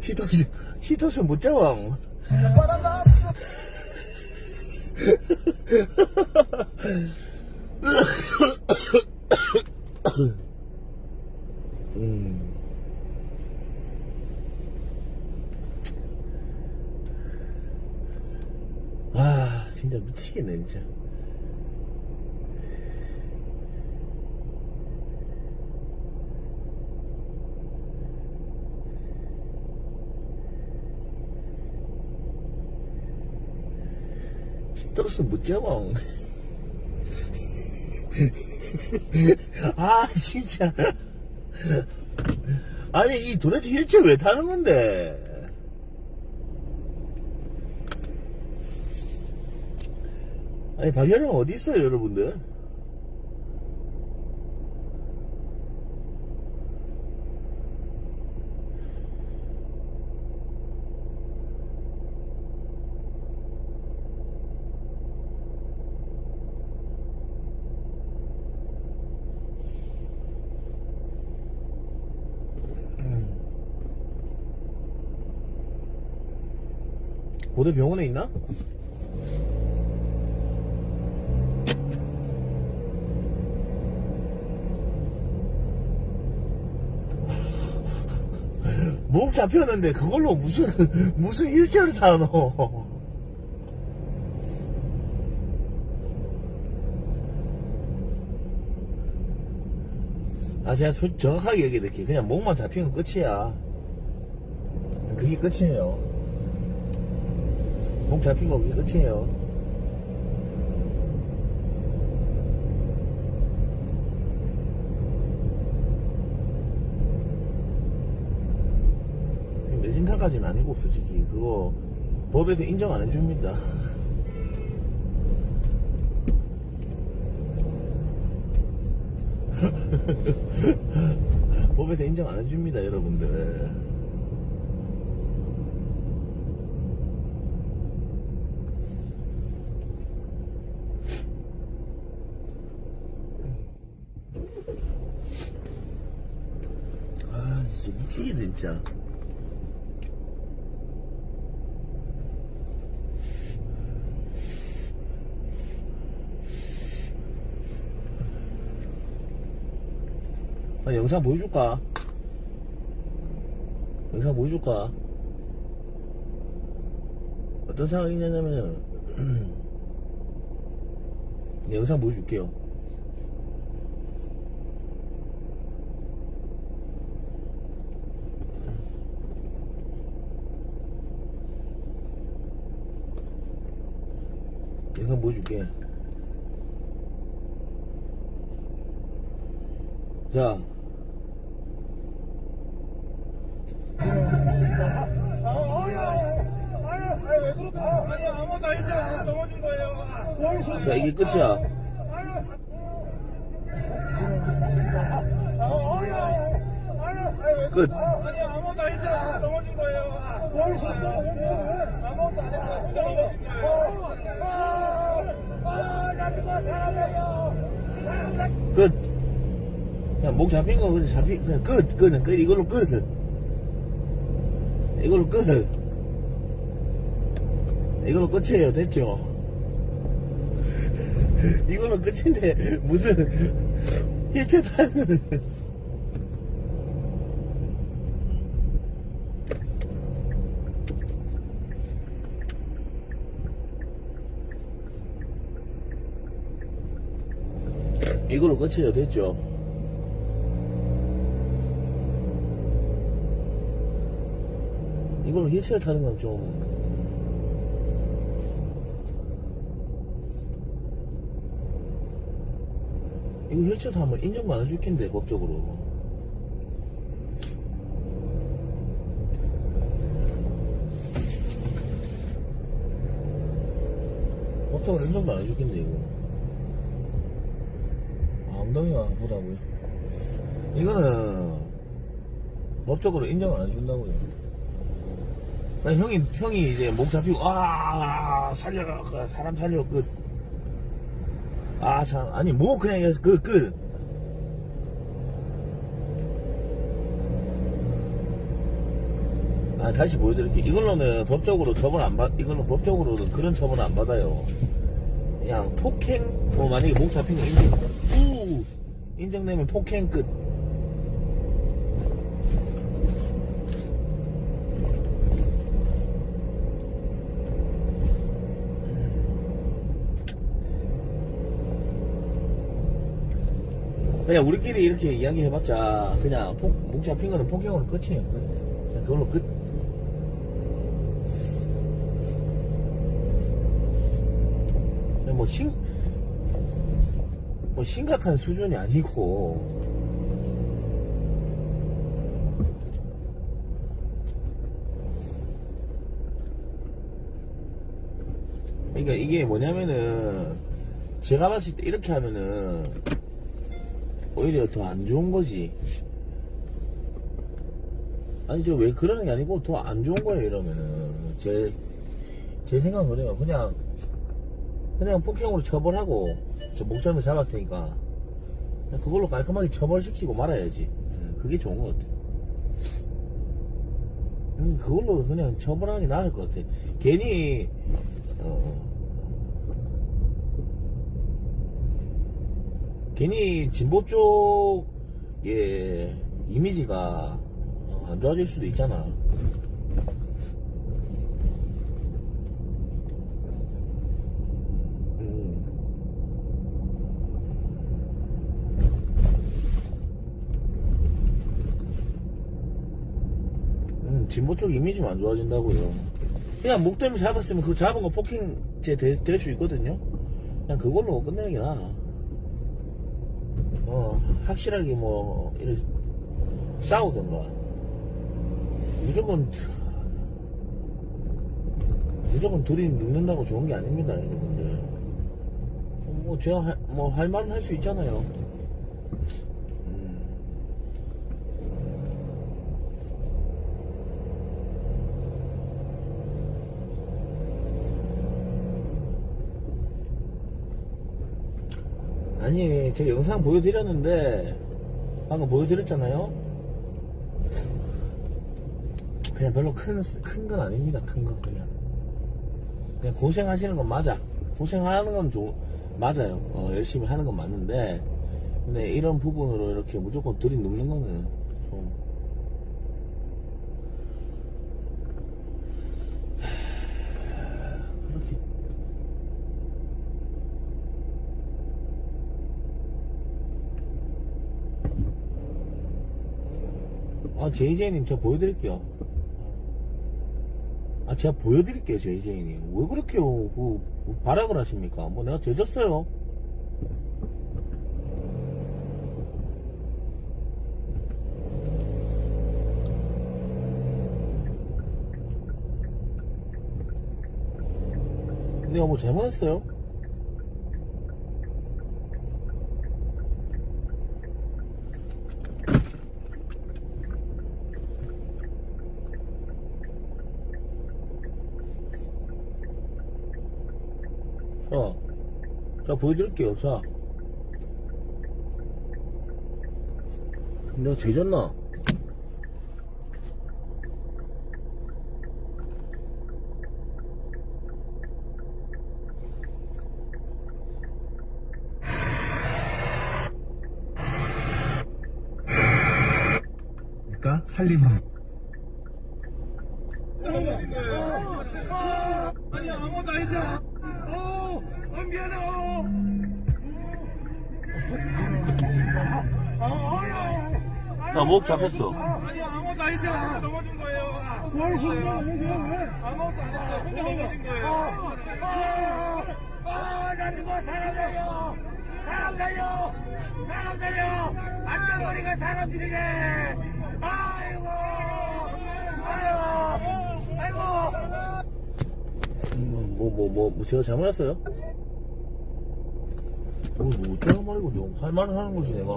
티토스, 티토스 못 잡아. 음. 아, 진짜 미치겠네, 진짜. 떨어서 못 잡아. 아, 진짜. 아니, 이 도대체 휠체 왜 타는 건데? 아니, 박현영 어디 있어요, 여러분들? 고대 병원에 있나? 목 잡혔는데 그걸로 무슨 무슨 일자를 타노? 아 제가 솔- 정확하게 얘기해 드릴게요. 그냥 목만 잡히면 끝이야. 그게 끝이에요. 목 잡힌 거 그게 끝이에요. 매진타까지는 아니고 솔직히 그거 법에서 인정 안 해줍니다. 법에서 인정 안 해줍니다, 여러분들. 아, 진짜 미치겠네, 진짜. 아, 영상 보여줄까? 영상 보여줄까? 어떤 상황이냐면은, 영상 보여줄게요. 자, 아무도 아니지 넘어진 거예요. 자, 이게 끝이야. 끝. 아니 아무도 아니지 넘어진 거예요. 아무것도 안 했어요. 혼자 넘어진 거예요. 끝. 그냥 목 잡힌 거 그냥 잡힌 그냥 끝. 끝은 끝. 이걸로 끝. 이걸로 끝. 이걸로 끝이에요. 됐죠? 이걸로 끝인데 무슨 힐체 타는 이걸로 끝이에요. 됐죠? 이걸로 힐체를 타는 건 좀. 이거 힐체 타면 인정만 안 해줄 텐데, 법적으로. 법적으로 인정만 안 해줄 텐데, 이거. 아, 엉덩이가 아프다고요? 이거는 법적으로 인정 안 해준다고요. 형이 형이 이제 목 잡히고 아 살려 그 사람 살려 끝. 아 참 아니 뭐 그냥 그 끝. 아, 다시 보여드릴게요. 이걸로는 법적으로 처벌 안 받, 이걸로 법적으로는 그런 처벌 안 받아요. 그냥 폭행, 뭐 만약에 목 잡힌 거 인정, 우! 인정되면 폭행 끝. 그냥 우리끼리 이렇게 이야기해봤자 그냥 폭, 목 잡힌 거는 폭행으로 끝이에요. 그냥 그걸로 끝. 그냥 뭐 심, 뭐 심각한 수준이 아니고 그러니까 이게 뭐냐면은 제가 봤을 때 이렇게 하면은 오히려 더 안 좋은 거지. 아니, 저 왜 그러는 게 아니고 더 안 좋은 거예요, 이러면은. 제, 제 생각은 그래요. 그냥, 그냥 폭행으로 처벌하고, 저 목숨을 잡았으니까, 그걸로 깔끔하게 처벌시키고 말아야지. 예, 그게 좋은 것 같아. 음, 그걸로 그냥 처벌하는 게 나을 것 같아. 괜히, 어, 괜히 진보 쪽의 이미지가 어, 안 좋아질 수도 있잖아. 진보 쪽 이미지만 안 좋아진다고요. 그냥 목 때문에 잡았으면 그 잡은 거 폭행죄 될 수 있거든요. 그냥 그걸로 끝내는 게 나아. 어, 확실하게 뭐, 이렇게 싸우던가. 무조건, 무조건 둘이 눕는다고 좋은 게 아닙니다, 여러분들. 어, 뭐, 제가 할, 뭐, 할 말은 할 수 있잖아요. 아니, 제가 영상 보여드렸는데, 방금 보여드렸잖아요? 그냥 별로 큰, 큰 건 아닙니다, 큰 건 그냥. 그냥 고생하시는 건 맞아. 고생하는 건 좋, 맞아요. 어, 열심히 하는 건 맞는데, 근데 이런 부분으로 이렇게 무조건 둘이 눕는 거는 좀. 아, JJ님, 제가 보여드릴게요. 아, 제가 보여드릴게요, JJ님. 왜 그렇게, 그, 발악을 하십니까? 뭐, 내가 죄졌어요. 내가 뭐 잘못했어요? 자, 자, 보여드릴게요. 자. 내가 죄졌나? 그러니까 살림으로 나 목 잡혔어. 아니 아무것도 아니잖아. 넘어진 거예요. 뭘 혼자 아무것도 안 했어. 혼자 넘어진 거예요. 아, 나 누구 사람 살려! 사람 살려! 사람 살려! 안전거리가 사람들이네! 아이고! 아이고! 아이고! 뭐, 뭐, 뭐, 뭐, 제가 잘못했어요? 뭐, 뭐, 어쩌는 말이고, 할 말을 하는 거지, 내가.